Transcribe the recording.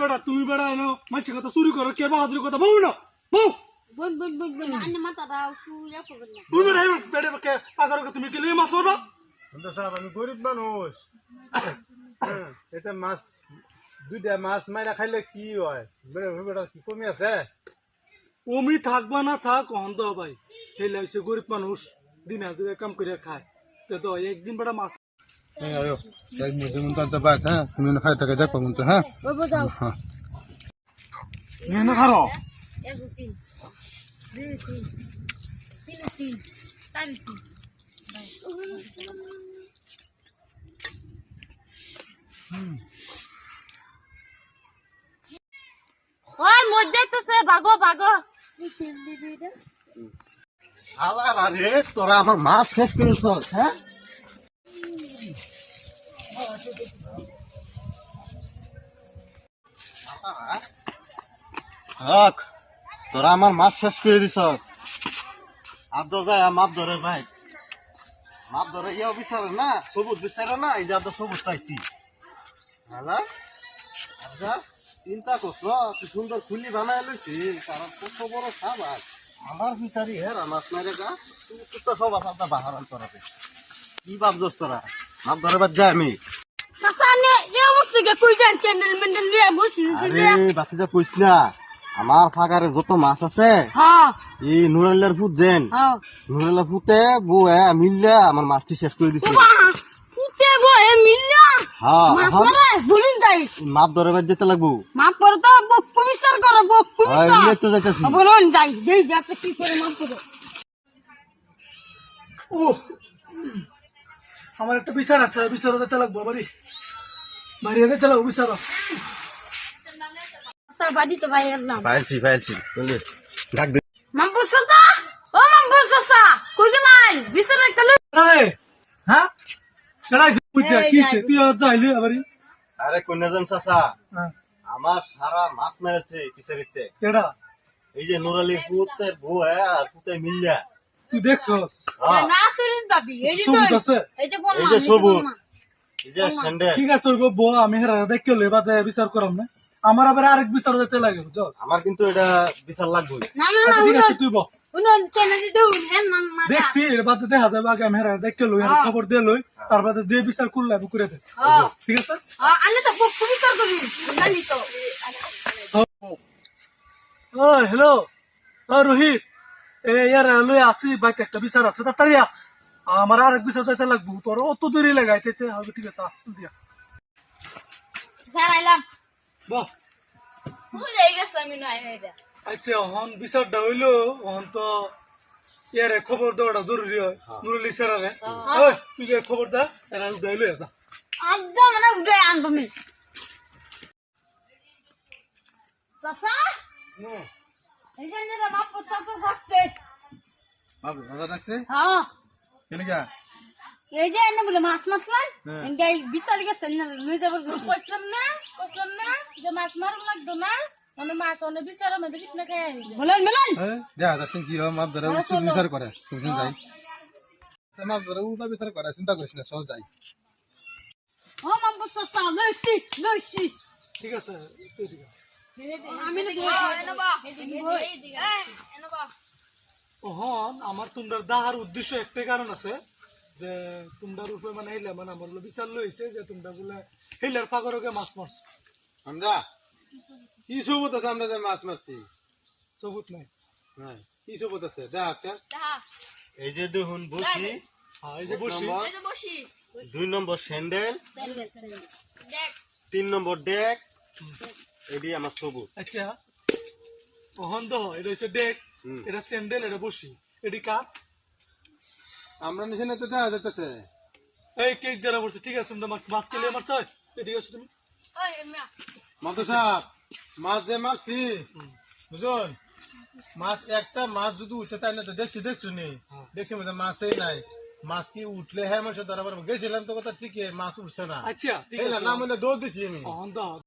বেটা তুমি বেটা এনো মাছি কথা চুরি করো কে বাহাদুরি কথা বউ না বউ! বোন বোন বোন বোন আন্নে মাথা দাও সুয়া করবেন না। তুমি বেটা বেটা কে পাগর তুমি কে লিয়ে মাছ মারবা কিন্তু সাহেব আমি গরিব মানুষ। এটা মাছ দুইটা মাছ মাইরা খাইলে কি হয়? বেড়ে বেড়ে কি কমি আছে? ওমি থাকবা না থাক অহন তো ভাই। সেই লাগছে গরিব মানুষ দিন হাজিরে কাম করে খায়। তো তো একদিন বেটা মাছ আয়ো এক মুজে মুন তো বাত হ্যাঁ? তুমি না খাই থাকে দেখ মুন তো হ্যাঁ? ওই বোঝাও হ্যাঁ। নিয়ে না খারো? ওই ভাগো ভাগো। রে। তোরা আমার মাছ শেষ করেছ হ্যাঁ? হক, তোরা আমার মাছ শেষ করে দিছ আর যায় মাপ ধরে ভাই। মাপ ধরে ইয়া বিচারে না, সবুজ বিচারে না, এই যে আর সবুজ পাইছি। হ্যাঁ আচ্ছা চিন্তা করছ কি সুন্দর খুলি বানায় লইছি তারা কত বড় খাবার আমার বিচারি হে রামাস মারে গা, তুই তো সব আপনার বাহার অন্তরাতে কি ভাবছস তোরা? মাপ ধরে বাদ যায় আমি। আমার ফাগারে যত মাছ আছে হ্যাঁ এই নুরাল্লার ফুট যেন হ্যাঁ নুরাল্লার ফুটে বউ মিললে আমার মাছটি শেষ করে দিছে হ্যাঁ মাপ ধরে বাদ যেতে লাগবো মাফ করো তো বক কমিশন করো বক হয় তো যাইতেছি বলুন যাই দেই যাতে কি করে মাফ করো ও আমার একটা বিচার আছে বিচার যেতে লাগবো বাড়ি। বাড়ি যেতে লাগবো বিচার বাড়ি তো ভাই একদম পাইছি পাইছি বলি। ডাক দে। মাম্পু সাসা ও মাম্পু সাসা কই গে নাই বিছানা একটা লই আরে হ্যাঁ? কেডাইছে বুঝছা কি। সে তুই আজ যাইলি বাড়ি? আরে কন্যাজন চাচা? হ্যাঁ। আমার সারা মাছ মেরেছে কিসেরিতে কেডা? এই যে নুরালি ফুটে বউ আর ফুটে মিললে তুই দেখছস? হ্যাঁ। না শুনিস বাবি এই যে তো আছে? এই যে বলমা এই যে সবুজ। এই যে স্যান্ডেল। ঠিক আছে ওই বউ আমি হেরা দেখে লই বাদে বিচার করাম না। আমার আবার আরেক বিচার যেতে লাগে বুঝছ আমার কিন্তু এটা বিশাল লাগবে না না না আচ্ছা ঠিক আছে তুই বল চ্যানেল দি দেখছি এর বাদে দেখা যাবে আগে আমি হেরা দেখে লই আর খবর দিয়ে লই তার বাদে যে বিচার করলে আমি করে দে। হ্যাঁ। ঠিক আছে? আনে তো বক কমিশন করি জানি তো। হ্যালো রোহিত। এ ইয়ার লই আসি বাইক একটা বিচার আছে। তাড়াতাড়ি। আমার আরেক বিচার যাইতে লাগবো। তোর অত দেরি লাগাইতে হবে ঠিক আছে দিয়া আচ্ছা হন বিচারটা হইল হন তো ইয়ারে খবর দেওয়াটা জরুরি হয় নুরুলি ওই তুই যে খবর দা এরা উদাইলো আসা একদম মানে উঠে আনব আমি চাচা? এখানে মাপ থাকছে। দাদা হ্যাঁ। কেন এই যে এনে বলে মাছ মাছলাম এঙ্গাই বিচার গেছে না লই যাব কইলাম না কইলাম না যে মাছ মারুন লাগতো না। মানে মাছ অনেক বিচার মধ্যে কিতনা খাই আইছে বলেন বলেন। দেখা যাচ্ছে কি হয় মাপ ধরে বিচার করে শুনছেন যাই মাপ ধরে উল্টা বিচার করে চিন্তা করিস না চল যাই ও মাপ চাচা লইছি লইছি। ঠিক আছে ঠিক আছে আমার তোমরা দাহার উদ্দেশ্য একটাই কারণ আছে যে তোমরা রূপে মানে হইলে মানে আমার বলে বিচার লইছে যে তোমরা বলে হিলার পাগরকে মাছ মারছ। আমরা কি সবুত আছে আমরা যে মাছ মারছি? সবুত নাই। হ্যাঁ কি সবুত আছে? দেখ এই যে দেখুন বসি। হ্যাঁ এই যে বসি। দুই নম্বর স্যান্ডেল। তিন নম্বর ডেক। এটি আমার সবুজ। আচ্ছা ওহন তো এটা হচ্ছে ডেক এটা স্যান্ডেল এটা বসি। এটি কার আমরা নিচে তো দেখা যাইতেছে। এই কেস দ্বারা বলছে ঠিক আছে তোমরা মাছ কেলে আমার স্যার ঠিক আছে তুমি। মাতো সাহেব মাছ যে মারছি বুঝুন মাছ একটা মাছ যদি উঠে তাই না তো দেখছি দেখছ নি? দেখছি মধ্যে মাছই নাই। মাছ কি উঠলে হ্যাঁ মানুষ ধরা গেছিলাম তো কথা ঠিকই মাছ উঠছে না। আচ্ছা ঠিক না? আছে। না মানে দৌড় দিছি আমি।